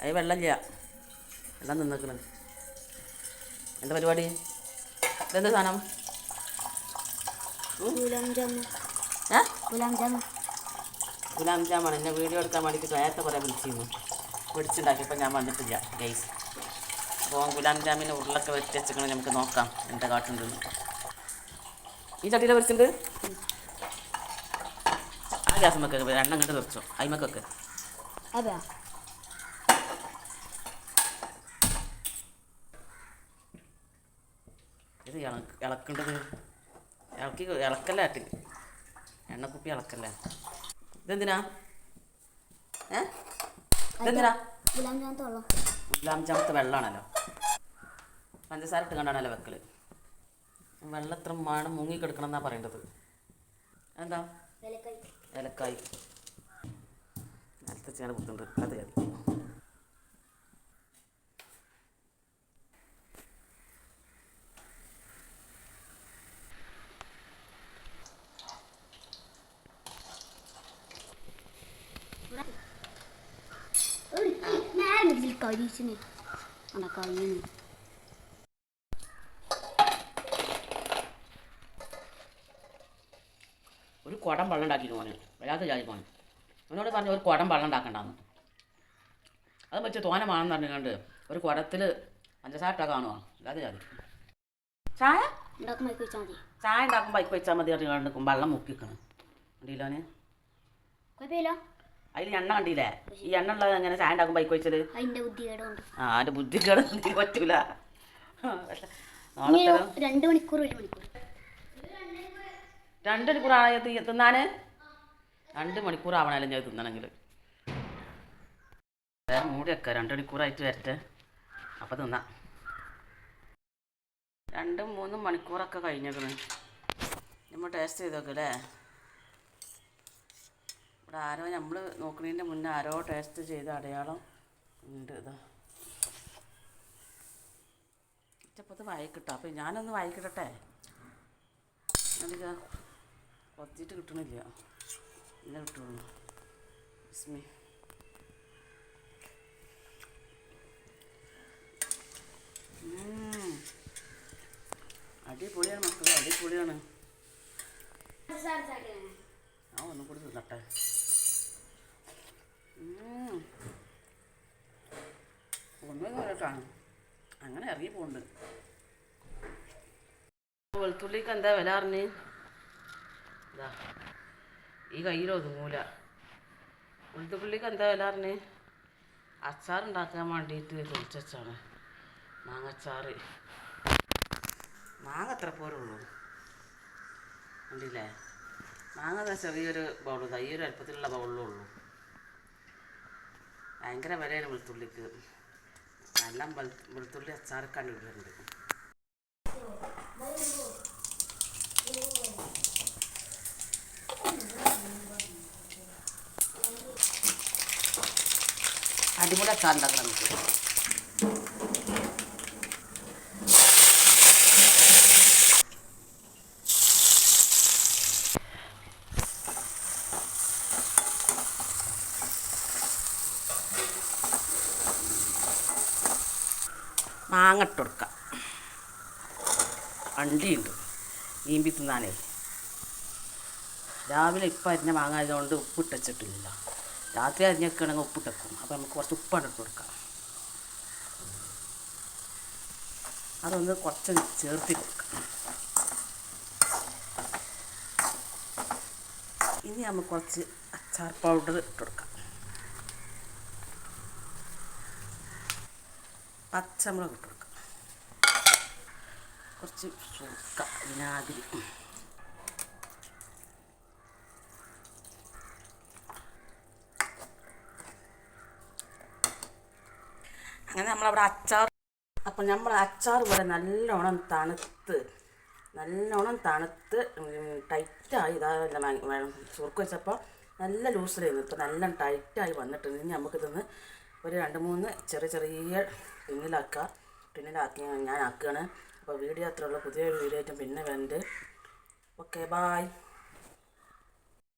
അത് വെള്ളമില്ല വെള്ളം നിന്നിക്കണ്. എന്താ പരിപാടി? ഇതെന്താ സാധനം? ഗുലാം ജാമുൻ ഏ ജാമാണ്. എന്നെ വീഡിയോ എടുക്കാൻ വേണ്ടിയിട്ട് നേരത്തെ പറയാൻ വിളിച്ചിരുന്നു. പിടിച്ചുണ്ടാക്കിയപ്പോൾ ഞാൻ വന്നിട്ടില്ല ഗൈസ് അപ്പോൾ ഗുലാം ജാമിന് ഉരുളൊക്കെ വെച്ച് നമുക്ക് നോക്കാം എന്താ കാട്ടുണ്ടെന്ന് ഈ ചട്ടിയിലെ വെച്ചിട്ടുണ്ട് ആ ഗ്യാസ് മക്കൊക്കെ എണ്ണ കണ്ട് വെച്ചോ അയിമക്കൊക്കെ. അതെയാ ഇത് ഇളക്ക് ഇളക്കേണ്ടത്? ഇളക്കി ഇളക്കല്ല ആട്ടിൽ എണ്ണക്കുപ്പി ഇളക്കല്ല? ഇതെന്തിനാ? ഏ? ഇതെന്തിനാ? ഗുലാം ജാമത്തെ വെള്ളമാണല്ലോ. പഞ്ചസാര ഇട്ട് കണ്ടാണല്ലോ വെക്കൽ വെള്ളം എത്ര മണം മുങ്ങി കിടക്കണം എന്നാ പറയേണ്ടത് എന്താ ഇലക്കായി നേരത്തെ ചെയ്യാൻ ബുദ്ധിമുട്ട് അത് മതി. ഒരു കുടം വെള്ളം ഉണ്ടാക്കിയിട്ട് മോനെ വല്ലാത്ത ജാതി മോന് എന്നോട് പറഞ്ഞു ഒരു കുടം വെള്ളം ഉണ്ടാക്കണ്ടെന്ന്. അത് വെച്ച് തോനമാണെന്ന് പറഞ്ഞുകൊണ്ട് ഒരു കുടത്തിൽ പഞ്ചസാരട്ട കാണുക വല്ലാത്ത ജാതി. ചായ? ചായ ഉണ്ടാക്കുമ്പോൾ വെച്ചാൽ മതി പറഞ്ഞുകൊണ്ട് വെള്ളം മുക്കിക്കണം കണ്ടില്ലോന് കുഴപ്പമില്ല. അതിൽ എണ്ണ കണ്ടില്ലേ? ഈ എണ്ണ ഉള്ളത് എങ്ങനെ സാൻഡ് ആകും ബൈക്ക് വെച്ചത്? ആ എന്റെ ബുദ്ധിക്കേട് എനിക്ക് പറ്റൂല. രണ്ട് മണിക്കൂർ രണ്ട് മണിക്കൂറാണ് തിന്നാന്? രണ്ട് മണിക്കൂർ ആവണല്ലോ ഞാൻ തിന്നണമെങ്കിൽ വേറെ മൂടി വെക്കാം. രണ്ട് മണിക്കൂറായിട്ട് വരട്ടെ. അപ്പം തിന്നാം. രണ്ടും മൂന്നും മണിക്കൂറൊക്കെ കഴിഞ്ഞേക്കണ്. നമ്മൾ ടേസ്റ്റ് ചെയ്ത് നോക്കല്ലേ ഇവിടെ ആരോ നമ്മൾ നോക്കുന്നതിന്റെ മുന്നേ ആരോ ടേസ്റ്റ് ചെയ്ത അടയാളം ഉണ്ട് ഇതാ. ഇച്ചപ്പത്ത് ഇത് വായിക്കിട്ടോ അപ്പം ഞാനൊന്ന് വായിക്കിടട്ടെ ഞാനിതാ കൊത്തിയിട്ട് കിട്ടണില്ല. ഇല്ല കിട്ടുള്ളൂ ബിസ്മി. അടിപൊളിയാണ് മക്കളെ അടിപൊളിയാണ്. ആ ഒന്നും കൂടി തിന്നട്ടെ. അങ്ങനെ ഇറങ്ങി പോകുന്നുണ്ട് വെളുത്തുള്ളിക്ക് എന്താ വില അറിഞ്ഞ് ഇതാ ഈ കയ്യിൽ ഒതുങ്ങൂല. വെളുത്തുള്ളിക്ക് എന്താ വില അറിഞ്ഞ് അച്ചാർ ഉണ്ടാക്കാൻ വേണ്ടിയിട്ട് പൊളിച്ചാണ് മാങ്ങച്ചാറ്. മാങ്ങ എത്ര പോരുള്ളൂ ഉണ്ടല്ലേ മാങ്ങ ചെറിയൊരു ബൗൾ ഒരു അല്പത്തിലുള്ള ബൗളിലേ ഉള്ളൂ. ഭയങ്കര വിലയാണ് വെളുത്തുള്ളിക്ക്. നല്ല വെളു- വെളുത്തുള്ളി അച്ചാറൊക്കെ ഇടുന്നുണ്ട്. അടിപൊളി അച്ചാറുണ്ടാക്കണം നമുക്ക്. മാങ്ങ ഇട്ട് കൊടുക്കാം അണ്ടിയുണ്ട്. ഈമ്പി തിന്നാനേ. രാവിലെ ഇപ്പം അരിഞ്ഞ മാങ്ങ ആയതുകൊണ്ട് ഉപ്പിട്ട് വെച്ചിട്ടില്ല രാത്രി അരിഞ്ഞൊക്കെയാണെങ്കിൽ ഉപ്പിട്ടക്കും അപ്പോൾ നമുക്ക് കുറച്ച് ഉപ്പാണ് ഇട്ട് കൊടുക്കാം. അതൊന്ന് കുറച്ച് ചേർത്തി കൊടുക്കാം. ഇനി നമുക്ക് കുറച്ച് അച്ചാർ പൗഡർ ഇട്ട് കൊടുക്കാം. പച്ചമുളക് ഇട്ട് കൊടുക്കാം. കുറച്ച് സുക്ക വിനാഗിരി. അങ്ങനെ നമ്മളവിടെ അച്ചാർ അപ്പം നമ്മൾ അച്ചാർ ഇവിടെ നല്ലോണം തണുത്ത് നല്ലോണം തണുത്ത് ടൈറ്റായി ഇതാ സുർക്ക് വെച്ചപ്പോൾ നല്ല ലൂസിലായിരുന്നു. ഇപ്പം നല്ല ടൈറ്റായി വന്നിട്ടുണ്ട്. ഇനി നമുക്കിതൊന്ന് ഒരു രണ്ട് മൂന്ന് ചെറിയ ചെറിയ ടിന്നിലാക്കുക ടിന്നിലാക്കി ഞാൻ ആക്കുകയാണ്. അപ്പോൾ വീഡിയോ അത്രയുള്ള പുതിയൊരു വീഡിയോ ആയിട്ട് പിന്നെ വരുന്നുണ്ട് ഓക്കെ ബായ്